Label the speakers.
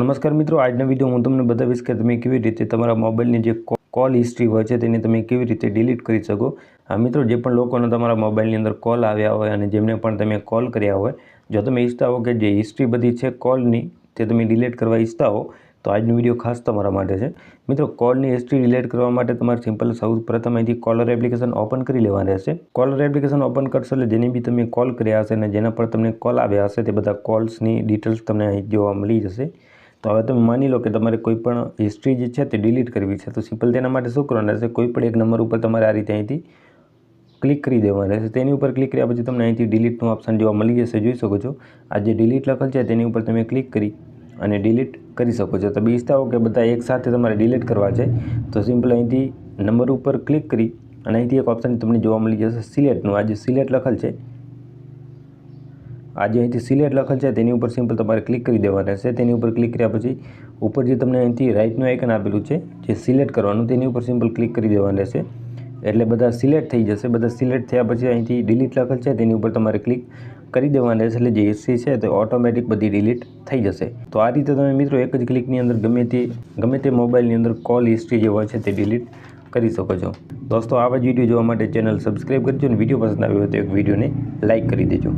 Speaker 1: નમસ્કાર મિત્રો, આજના વીડિયો હું તમને બતાવીશ કે તમે કેવી રીતે તમારા મોબાઈલની જે કોલ હિસ્ટ્રી હોય છે તેને તમે કેવી રીતે ડિલીટ કરી શકો. આ મિત્રો, જે પણ લોકોને તમારા મોબાઈલની અંદર કોલ આવ્યા હોય અને જેમને પણ તમે કોલ કર્યા હોય, જો તમે ઈચ્છતા હો કે જે હિસ્ટ્રી બધી છે કોલની તે તમે ડિલીટ કરવા ઈચ્છતા હો, તો આજનો વીડિયો ખાસ તમારા માટે છે. મિત્રો કોલની હિસ્ટ્રી ડિલીટ કરવા માટે તમારે સિમ્પલ સૌ પ્રથમ અહીંથી કોલર એપ્લિકેશન ઓપન કરી લેવાની રહેશે. કોલર એપ્લિકેશન ઓપન કરશો એટલે જેની બી તમે કોલ કર્યા હશે અને જેના પર તમને કોલ આવ્યા હશે તે બધા કોલ્સની ડિટેલ્સ તમને અહીં જોવા મળી જશે. તો હવે તમે માની લો કે તમારે કોઈ પણ હિસ્ટ્રી જે છે તે ડિલીટ કરવી છે. તો સિમ્પલ તેના માટે શું કરવાનું રહેશે? કોઈ પણ એક નંબર ઉપર તમારે આ રીતે અહીંથી ક્લિક કરી દેવાનું રહેશે. તેની ઉપર ક્લિક કર્યા પછી તમને અહીંથી ડિલીટનું ઓપ્શન જોવા મળી જશે. જોઈ શકો છો? આ જે ડિલીટ લખેલ છે તેની ઉપર તમે ક્લિક કરી અને ડિલીટ કરી શકો છો. તમે ઈચ્છતા હો કે બધા એક સાથે તમારે ડિલીટ કરવા છે. તો સિમ્પલ અહીંથી નંબર ઉપર ક્લિક કરી અને અહીંથી એક ઓપ્શન તમને જોવા મળી જશે. સિલેક્ટનું આ જે સિલેક્ટ લખેલ છે આ જે અહીંથી સિલેક્ટ લખેલ છે તેની ઉપર સિમ્પલ તમારે ક્લિક કરી દેવાના રહેશે તેની ઉપર ક્લિક કર્યા પછી ઉપર જે તમને અહીંથી રાઇટનું આઇકન આપેલું છે, જે સિલેક્ટ કરવાનું, તેની ઉપર સિમ્પલ ક્લિક કરી દેવાનું રહેશે એટલે બધા સિલેક્ટ થઈ જશે. બધા સિલેક્ટ થયા પછી અહીંથી ડિલીટ લખેલ છે. તેની ઉપર તમારે ક્લિક કરી દેવાના રહેશે એટલે જે હિસ્ટ્રી છે તે ઓટોમેટિક બધી ડિલીટ થઈ જશે. તો આ રીતે તમે મિત્રો એક જ ક્લિકની અંદર ગમે તે ગમે તે મોબાઈલની અંદર કોલ હિસ્ટ્રી જે હોય છે તે ડિલીટ કરી શકો છો. દોસ્તો, આવા જ વીડિયો જોવા માટે ચેનલ સબસ્ક્રાઈબ કરજો અને વીડિયો પસંદ આવ્યો હોય તો એક વિડીયોને લાઇક કરી દેજો.